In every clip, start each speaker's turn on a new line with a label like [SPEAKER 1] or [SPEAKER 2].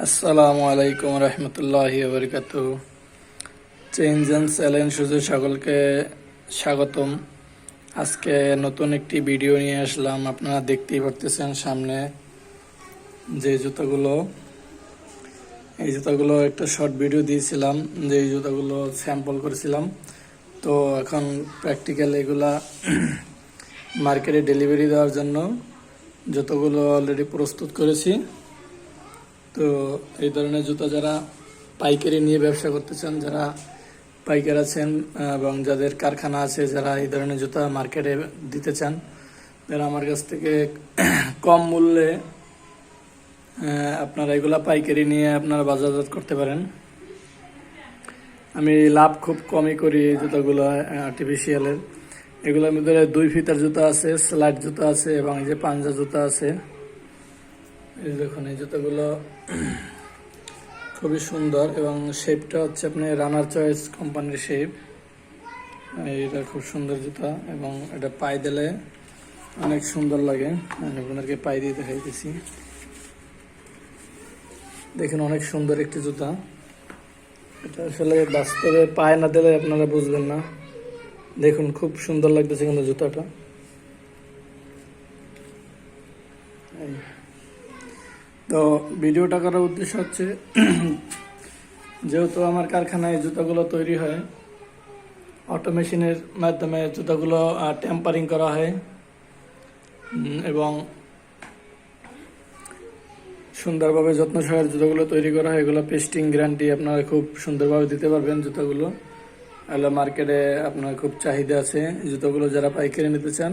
[SPEAKER 1] আসসালামু আলাইকুম রহমতুল্লাহি বরকাত চেঞ্জ অ্যান্ড চ্যালেঞ্জ সুযোগ সকলকে স্বাগতম। আজকে নতুন একটি ভিডিও নিয়ে আসলাম। আপনারা দেখতেই পারতেছেন সামনে যে জুতোগুলো। এই জুতোগুলো একটা শর্ট ভিডিও দিয়েছিলাম, যে এই জুতোগুলো স্যাম্পল করেছিলাম। তো এখন প্র্যাকটিক্যাল এগুলা মার্কেটে ডেলিভারি দেওয়ার জন্য জুতোগুলো অলরেডি প্রস্তুত করেছি। তো এই ধরনের জুতা যারা পাইকারি নিয়ে ব্যবসা করতে চান, যারা পাইকার আছেন এবং যাদের কারখানা আছে, যারা এই ধরনের জুতা মার্কেটে দিতে চান, তারা আমার কাছ থেকে কম মূল্যে আপনারা এগুলা পাইকারি নিয়ে আপনারা বাজারজাত করতে পারেন। আমি লাভ খুব কমই করি এই জুতাগুলো আর্টিফিশিয়ালের এগুলোর মধ্যে দুই ফিতার জুতা আছে স্লাইড জুতা আছে, এবং এই যে পাঞ্জা জুতা আছে। এই দেখুন, এই জুতোগুলো খুবই সুন্দর এবং শেপটা হচ্ছে আপনি রানার চয়েস কোম্পানির শেপ এটা খুব সুন্দর জুতা এবং এটা পায়ে দিলে অনেক সুন্দর লাগে। আমি আপনাদেরকে পায়ে দিয়ে দেখাইতেছি। দেখুন, অনেক সুন্দর একটি জুতা। এটা আসলে বাস্তবে পায়ে না দিলে আপনারা বুঝবেন না। দেখুন, খুব সুন্দর লাগতেছে কিন্তু জুতাটা। তো ভিডিওটা করার উদ্দেশ্য হচ্ছে, যেহেতু আমার কারখানায় জুতাগুলো তৈরি হয় অটোমেশিনের মাধ্যমে জুতাগুলো টেম্পারিং করা হয় এবং সুন্দরভাবে যত্ন সহকারে জুতাগুলো তৈরি করা হয়, এগুলো পেস্টিং গ্যারান্টি আপনারা খুব সুন্দরভাবে দিতে পারবেন জুতাগুলো। এগুলো মার্কেটে আপনার খুব চাহিদা আছে। জুতোগুলো যারা পাইকারি নিতে চান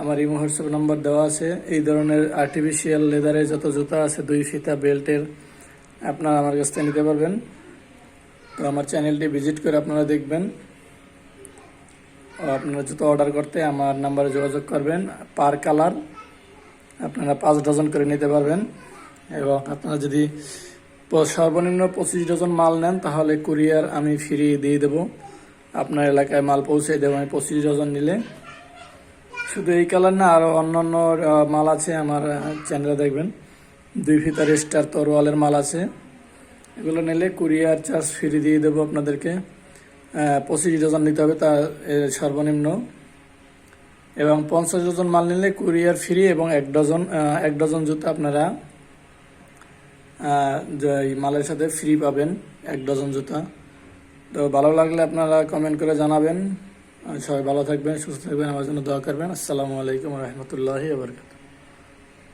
[SPEAKER 1] আমার ইমো হোয়াটসঅ্যাপ নাম্বার দেওয়া আছে। এই ধরনের আর্টিফিশিয়াল লেদারের যত জুতা আছে, দুই ফিতা বেল্টের, আপনারা আমার কাছ থেকে নিতে পারবেন। তো আমার চ্যানেলটি ভিজিট করে আপনারা দেখবেন। আপনারা জুতো অর্ডার করতে আমার নাম্বারে যোগাযোগ করবেন। পার কালার আপনারা পাঁচ ডজন করে নিতে পারবেন। এবং আপনারা যদি সর্বনিম্ন পঁচিশ ডজন মাল নেন, তাহলে কুরিয়ার আমি ফ্রি দিয়ে দেবো। আপনার এলাকায় মাল পৌঁছে দেবো। আমি পঁচিশ ডজন নিলে শুধু এই কালার না আরও অন্যান্য মাল আছে আমার চ্যানেলে দেখবেন। দুই ফিতার স্টার তরোয়ালের মাল আছে। এগুলো নিলে কুরিয়ার চার্জ ফ্রি দিয়ে দেবো আপনাদেরকে। পঁচিশ ডজন নিতে হবে, তা সর্বনিম্ন। এবং পঞ্চাশ ডজন মাল নিলে কুরিয়ার ফ্রি এবং এক ডজন এক ডজন জুতো আপনারা মালের সাথে ফ্রি পাবেন, এক ডজন জুতা। তো ভালো লাগলে আপনারা কমেন্ট করে জানাবেন। সবাই ভালো থাকবেন সুস্থ থাকবেন আমার জন্য দোয়া করবেন। আসসালামু আলাইকুম রহমতুল্লাহি আবরকাত